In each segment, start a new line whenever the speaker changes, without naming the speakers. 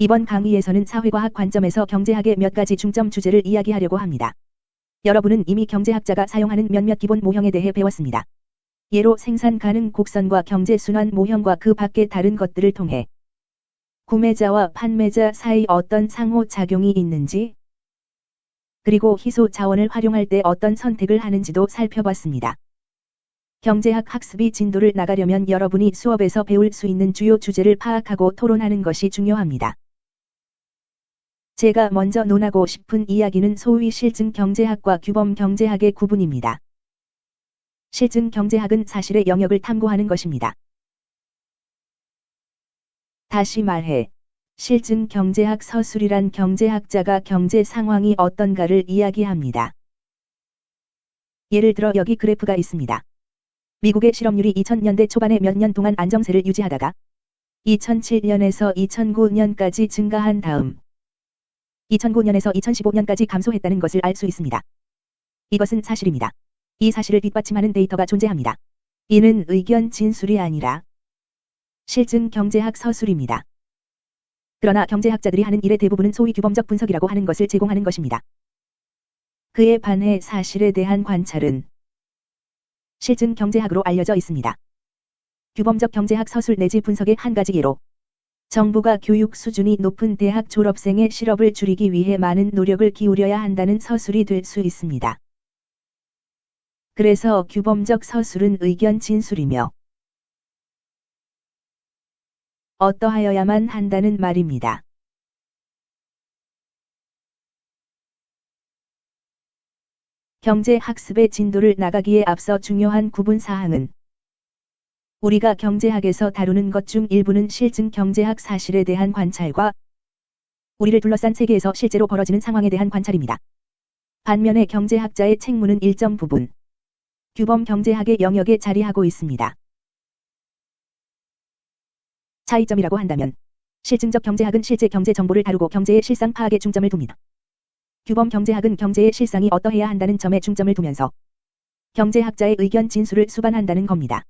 이번 강의에서는 사회과학 관점에서 경제학의 몇 가지 중점 주제를 이야기하려고 합니다. 여러분은 이미 경제학자가 사용하는 몇몇 기본 모형에 대해 배웠습니다. 예로 생산 가능 곡선과 경제 순환 모형과 그 밖의 다른 것들을 통해 구매자와 판매자 사이 어떤 상호작용이 있는지 그리고 희소 자원을 활용할 때 어떤 선택을 하는지도 살펴봤습니다. 경제학 학습이 진도를 나가려면 여러분이 수업에서 배울 수 있는 주요 주제를 파악하고 토론하는 것이 중요합니다. 제가 먼저 논하고 싶은 이야기는 소위 실증 경제학과 규범 경제학의 구분입니다. 실증 경제학은 사실의 영역을 탐구하는 것입니다. 다시 말해, 실증 경제학 서술이란 경제학자가 경제 상황이 어떤가를 이야기합니다. 예를 들어 여기 그래프가 있습니다. 미국의 실업률이 2000년대 초반에 몇 년 동안 안정세를 유지하다가 2007년에서 2009년까지 증가한 다음 2009년에서 2015년까지 감소했다는 것을 알 수 있습니다. 이것은 사실입니다. 이 사실을 뒷받침하는 데이터가 존재합니다. 이는 의견 진술이 아니라 실증 경제학 서술입니다. 그러나 경제학자들이 하는 일의 대부분은 소위 규범적 분석이라고 하는 것을 제공하는 것입니다. 그에 반해 사실에 대한 관찰은 실증 경제학으로 알려져 있습니다. 규범적 경제학 서술 내지 분석의 한 가지 예로 정부가 교육 수준이 높은 대학 졸업생의 실업을 줄이기 위해 많은 노력을 기울여야 한다는 서술이 될 수 있습니다. 그래서 규범적 서술은 의견 진술이며 어떠하여야만 한다는 말입니다. 경제 학습의 진도를 나가기에 앞서 중요한 구분 사항은 우리가 경제학에서 다루는 것 중 일부는 실증 경제학 사실에 대한 관찰과 우리를 둘러싼 세계에서 실제로 벌어지는 상황에 대한 관찰입니다. 반면에 경제학자의 책무는 일정 부분 규범 경제학의 영역에 자리하고 있습니다. 차이점이라고 한다면 실증적 경제학은 실제 경제 정보를 다루고 경제의 실상 파악에 중점을 둡니다. 규범 경제학은 경제의 실상이 어떠해야 한다는 점에 중점을 두면서 경제학자의 의견 진술을 수반한다는 겁니다.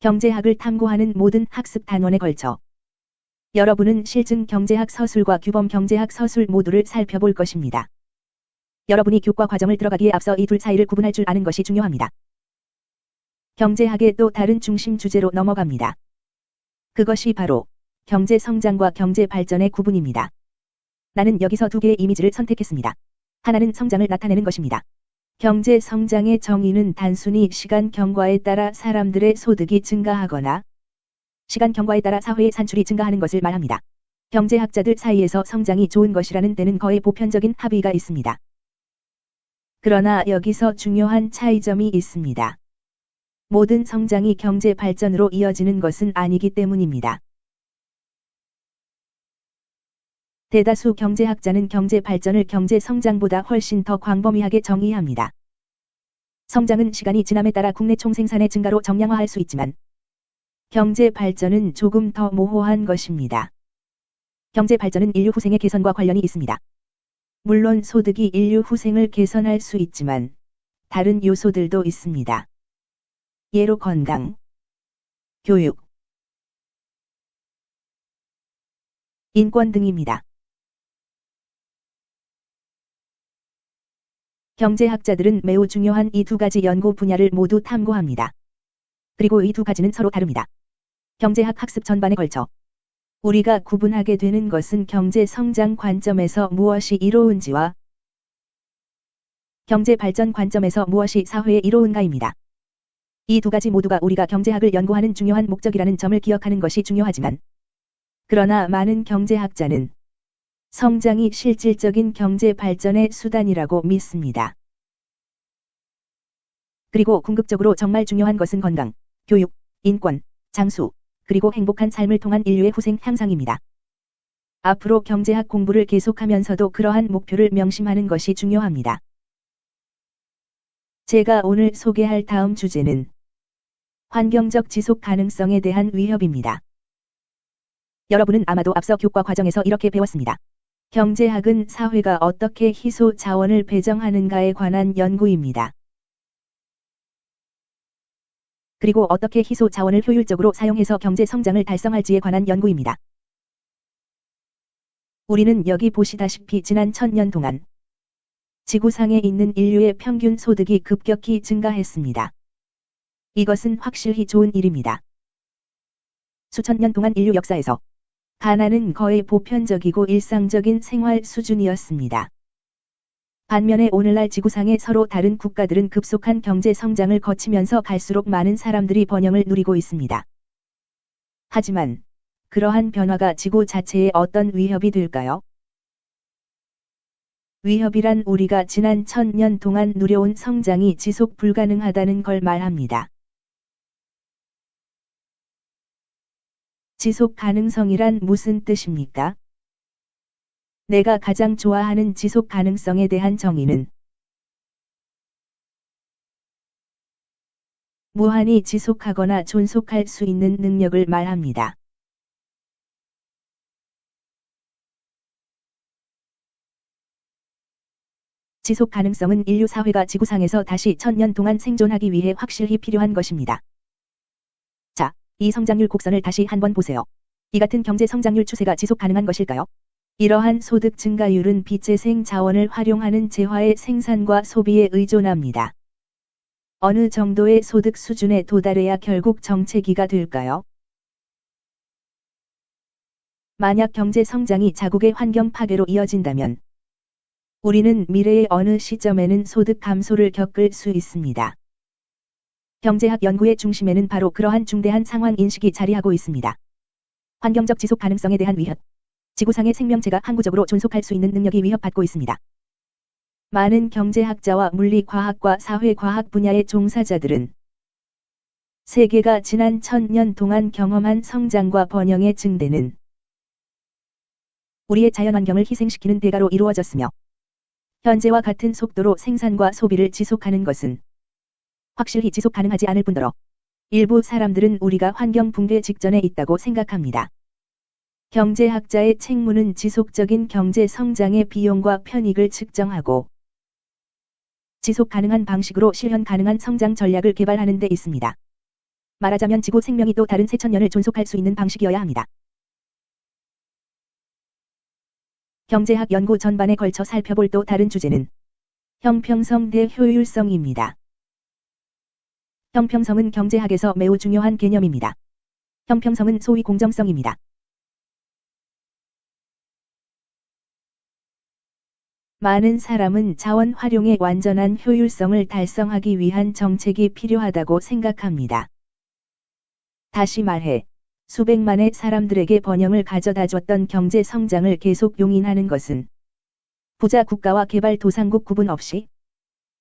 경제학을 탐구하는 모든 학습 단원에 걸쳐 여러분은 실증 경제학 서술과 규범 경제학 서술 모두를 살펴볼 것입니다. 여러분이 교과 과정을 들어가기에 앞서 이둘 사이를 구분할 줄 아는 것이 중요합니다. 경제학의 또 다른 중심 주제로 넘어갑니다. 그것이 바로 경제 성장과 경제 발전의 구분입니다. 나는 여기서 두 개의 이미지를 선택했습니다. 하나는 성장을 나타내는 것입니다. 경제 성장의 정의는 단순히 시간 경과에 따라 사람들의 소득이 증가하거나 시간 경과에 따라 사회의 산출이 증가하는 것을 말합니다. 경제학자들 사이에서 성장이 좋은 것이라는 데는 거의 보편적인 합의가 있습니다. 그러나 여기서 중요한 차이점이 있습니다. 모든 성장이 경제 발전으로 이어지는 것은 아니기 때문입니다. 대다수 경제학자는 경제 발전을 경제 성장보다 훨씬 더 광범위하게 정의합니다. 성장은 시간이 지남에 따라 국내 총생산의 증가로 정량화할 수 있지만 경제 발전은 조금 더 모호한 것입니다. 경제 발전은 인류 후생의 개선과 관련이 있습니다. 물론 소득이 인류 후생을 개선할 수 있지만 다른 요소들도 있습니다. 예로 건강, 교육, 인권 등입니다. 경제학자들은 매우 중요한 이 두 가지 연구 분야를 모두 탐구합니다. 그리고 이 두 가지는 서로 다릅니다. 경제학 학습 전반에 걸쳐 우리가 구분하게 되는 것은 경제 성장 관점에서 무엇이 이로운지와 경제 발전 관점에서 무엇이 사회에 이로운가입니다. 이 두 가지 모두가 우리가 경제학을 연구하는 중요한 목적이라는 점을 기억하는 것이 중요하지만 그러나 많은 경제학자는 성장이 실질적인 경제 발전의 수단이라고 믿습니다. 그리고 궁극적으로 정말 중요한 것은 건강, 교육, 인권, 장수, 그리고 행복한 삶을 통한 인류의 후생 향상입니다. 앞으로 경제학 공부를 계속하면서도 그러한 목표를 명심하는 것이 중요합니다. 제가 오늘 소개할 다음 주제는 환경적 지속 가능성에 대한 위협입니다. 여러분은 아마도 앞서 교과 과정에서 이렇게 배웠습니다. 경제학은 사회가 어떻게 희소 자원을 배정하는가에 관한 연구입니다. 그리고 어떻게 희소 자원을 효율적으로 사용해서 경제 성장을 달성할지에 관한 연구입니다. 우리는 여기 보시다시피 지난 천년 동안 지구상에 있는 인류의 평균 소득이 급격히 증가했습니다. 이것은 확실히 좋은 일입니다. 수천 년 동안 인류 역사에서 가난은 거의 보편적이고 일상적인 생활 수준이었습니다. 반면에 오늘날 지구상의 서로 다른 국가들은 급속한 경제 성장을 거치면서 갈수록 많은 사람들이 번영을 누리고 있습니다. 하지만 그러한 변화가 지구 자체에 어떤 위협이 될까요? 위협이란 우리가 지난 천년 동안 누려온 성장이 지속 불가능하다는 걸 말합니다. 지속 가능성이란 무슨 뜻입니까? 내가 가장 좋아하는 지속 가능성에 대한 정의는 무한히 지속하거나 존속할 수 있는 능력을 말합니다. 지속 가능성은 인류 사회가 지구상에서 다시 천년 동안 생존하기 위해 확실히 필요한 것입니다. 자, 이 성장률 곡선을 다시 한번 보세요. 이 같은 경제 성장률 추세가 지속 가능한 것일까요? 이러한 소득 증가율은 비재생 자원을 활용하는 재화의 생산과 소비에 의존합니다. 어느 정도의 소득 수준에 도달해야 결국 정체기가 될까요? 만약 경제 성장이 자국의 환경 파괴로 이어진다면 우리는 미래의 어느 시점에는 소득 감소를 겪을 수 있습니다. 경제학 연구의 중심에는 바로 그러한 중대한 상황 인식이 자리하고 있습니다. 환경적 지속 가능성에 대한 위협. 지구상의 생명체가 항구적으로 존속할 수 있는 능력이 위협받고 있습니다. 많은 경제학자와 물리과학과 사회과학 분야의 종사자들은 세계가 지난 천년 동안 경험한 성장과 번영의 증대는 우리의 자연환경을 희생시키는 대가로 이루어졌으며 현재와 같은 속도로 생산과 소비를 지속하는 것은 확실히 지속 가능하지 않을 뿐더러 일부 사람들은 우리가 환경 붕괴 직전에 있다고 생각합니다. 경제학자의 책무는 지속적인 경제 성장의 비용과 편익을 측정하고 지속 가능한 방식으로 실현 가능한 성장 전략을 개발하는 데 있습니다. 말하자면 지구 생명이 또 다른 세천년을 존속할 수 있는 방식이어야 합니다. 경제학 연구 전반에 걸쳐 살펴볼 또 다른 주제는 형평성 대 효율성입니다. 형평성은 경제학에서 매우 중요한 개념입니다. 형평성은 소위 공정성입니다. 많은 사람은 자원 활용의 완전한 효율성을 달성하기 위한 정책이 필요하다고 생각합니다. 다시 말해, 수백만의 사람들에게 번영을 가져다 줬던 경제 성장을 계속 용인하는 것은 부자 국가와 개발 도상국 구분 없이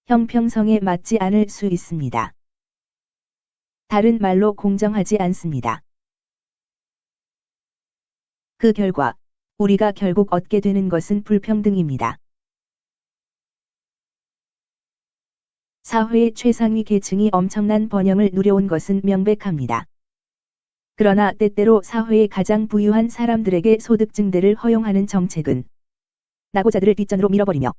형평성에 맞지 않을 수 있습니다. 다른 말로 공정하지 않습니다. 그 결과 우리가 결국 얻게 되는 것은 불평등입니다. 사회의 최상위 계층이 엄청난 번영을 누려온 것은 명백합니다. 그러나 때때로 사회의 가장 부유한 사람들에게 소득 증대를 허용하는 정책은 나고자들을 뒷전으로 밀어버리며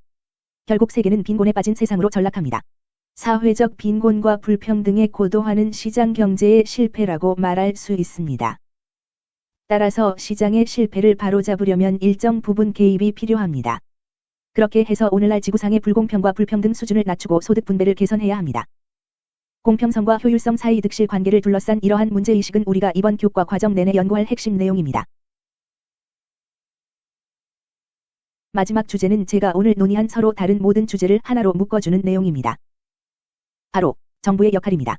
결국 세계는 빈곤에 빠진 세상으로 전락합니다. 사회적 빈곤과 불평등에 고도화는 시장 경제의 실패라고 말할 수 있습니다. 따라서 시장의 실패를 바로잡으려면 일정 부분 개입이 필요합니다. 그렇게 해서 오늘날 지구상의 불공평과 불평등 수준을 낮추고 소득 분배를 개선해야 합니다. 공평성과 효율성 사이 득실 관계를 둘러싼 이러한 문제의식은 우리가 이번 교과 과정 내내 연구할 핵심 내용입니다. 마지막 주제는 제가 오늘 논의한 서로 다른 모든 주제를 하나로 묶어주는 내용입니다. 바로 정부의 역할입니다.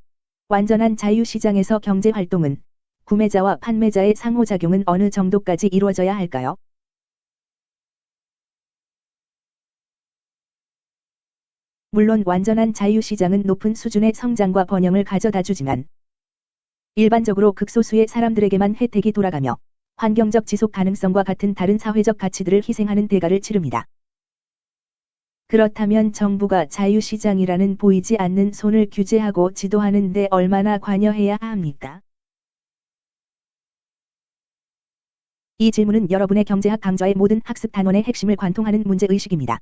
완전한 자유시장에서 경제활동은 구매자와 판매자의 상호작용은 어느 정도까지 이루어져야 할까요? 물론 완전한 자유시장은 높은 수준의 성장과 번영을 가져다 주지만 일반적으로 극소수의 사람들에게만 혜택이 돌아가며 환경적 지속 가능성과 같은 다른 사회적 가치들을 희생하는 대가를 치릅니다. 그렇다면 정부가 자유시장이라는 보이지 않는 손을 규제하고 지도하는 데 얼마나 관여해야 합니까? 이 질문은 여러분의 경제학 강좌의 모든 학습 단원의 핵심을 관통하는 문제의식입니다.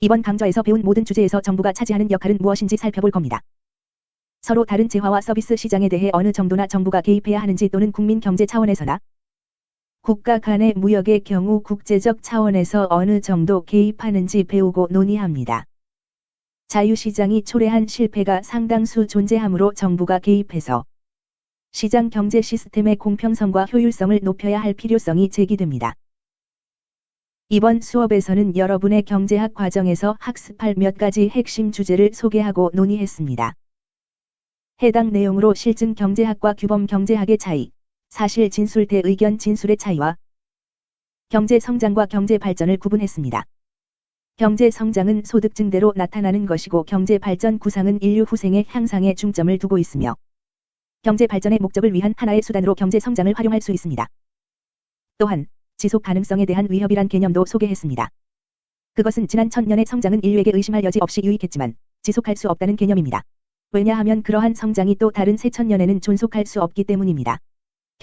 이번 강좌에서 배운 모든 주제에서 정부가 차지하는 역할은 무엇인지 살펴볼 겁니다. 서로 다른 재화와 서비스 시장에 대해 어느 정도나 정부가 개입해야 하는지 또는 국민 경제 차원에서나 국가 간의 무역의 경우 국제적 차원에서 어느 정도 개입하는지 배우고 논의합니다. 자유시장이 초래한 실패가 상당수 존재하므로 정부가 개입해서 시장 경제 시스템의 공평성과 효율성을 높여야 할 필요성이 제기됩니다. 이번 수업에서는 여러분의 경제학 과정에서 학습할 몇 가지 핵심 주제를 소개하고 논의했습니다. 해당 내용으로 실증 경제학과 규범 경제학의 차이, 사실 진술 대 의견 진술의 차이와 경제 성장과 경제 발전을 구분했습니다. 경제 성장은 소득 증대로 나타나는 것이고 경제 발전 구상은 인류 후생의 향상에 중점을 두고 있으며 경제 발전의 목적을 위한 하나의 수단으로 경제 성장을 활용할 수 있습니다. 또한 지속 가능성에 대한 위협이란 개념도 소개했습니다. 그것은 지난 천년의 성장은 인류에게 의심할 여지 없이 유익했지만 지속할 수 없다는 개념입니다. 왜냐하면 그러한 성장이 또 다른 새천년에는 존속할 수 없기 때문입니다.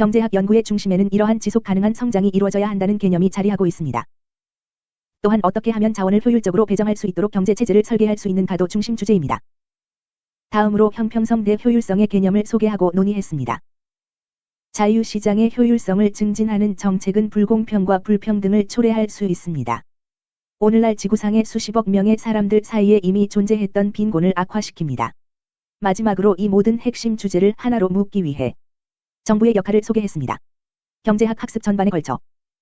경제학 연구의 중심에는 이러한 지속 가능한 성장이 이루어져야 한다는 개념이 자리하고 있습니다. 또한 어떻게 하면 자원을 효율적으로 배정할 수 있도록 경제 체제를 설계할 수 있는가도 중심 주제입니다. 다음으로 형평성 대 효율성의 개념을 소개하고 논의했습니다. 자유시장의 효율성을 증진하는 정책은 불공평과 불평등을 초래할 수 있습니다. 오늘날 지구상의 수십억 명의 사람들 사이에 이미 존재했던 빈곤을 악화시킵니다. 마지막으로 이 모든 핵심 주제를 하나로 묶기 위해 정부의 역할을 소개했습니다. 경제학 학습 전반에 걸쳐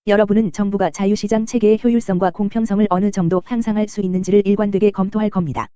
여러분은 정부가 자유시장 체계의 효율성과 공평성을 어느 정도 향상할 수 있는지를 일관되게 검토할 겁니다.